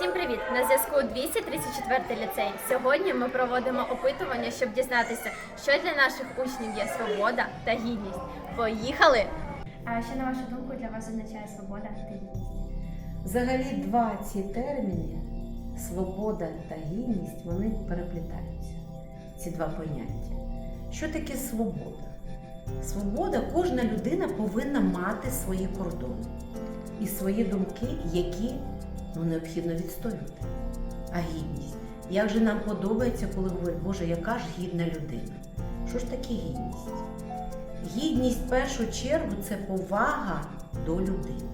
Всім привіт! На зв'язку 234 ліцей. Сьогодні ми проводимо опитування, щоб дізнатися, що для наших учнів є свобода та гідність. Поїхали! А що на вашу думку для вас означає свобода та гідність? Взагалі два ці терміни свобода та гідність вони переплітаються. Ці два поняття. Що таке свобода? Свобода кожна людина повинна мати свої кордони і свої думки, які ну, необхідно відстоювати. А гідність. Як же нам подобається, коли говорять, Боже, яка ж гідна людина? Що ж таке гідність? Гідність в першу чергу це повага до людини.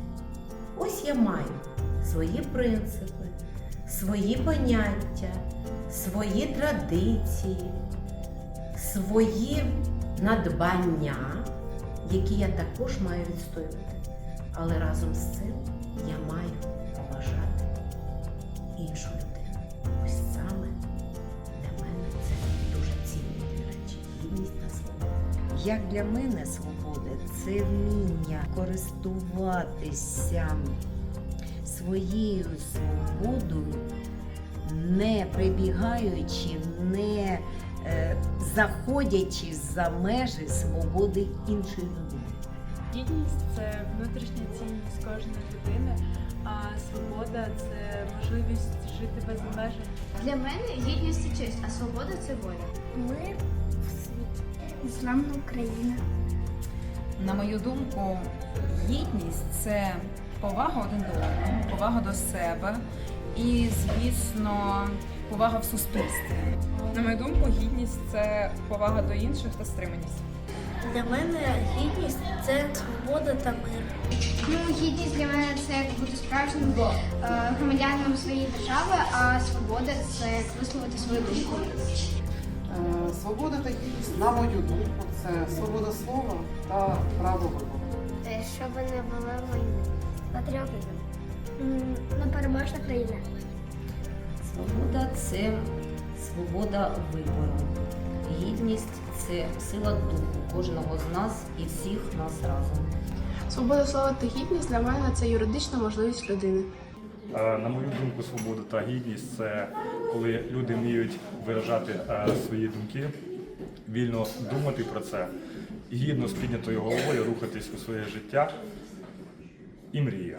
Ось я маю свої принципи, свої поняття, свої традиції, свої надбання, які я також маю відстоювати. Але разом з цим я маю поважати іншу людину. Ось саме для мене це дуже цінні речі гідність та свобода. Як для мене свобода це вміння користуватися своєю свободою, не прибігаючи, не е, заходячи за межі свободи іншої людини. Гідність це внутрішня цінність кожної людини, свобода це можливість жити без обмежень. Для мене гідність це честь, а свобода це воля. Мир в світі. Ісламна Україна. На мою думку, гідність це повага один до одного, повага до себе і, звісно, повага в суспільстві. На мою думку, гідність це повага до інших та стриманість. Для мене гідність це свобода та мир. Ну, гідність для мене це як бути справжнім е, громадянином своєї держави, а свобода це як висловити свою думку. Е, Свобода та гідність, на мою думку, це свобода слова та право вибору. Щоб не було війни. Патріотизм. Непереможна країна. Свобода це свобода вибору. Гідність це сила духу кожного з нас і всіх нас разом. Свобода слова та гідність для мене це юридична можливість людини. Е, На мою думку, свобода та гідність це коли люди вміють виражати е, свої думки, вільно думати про це, гідно з піднятою головою рухатись у своє життя і мрія.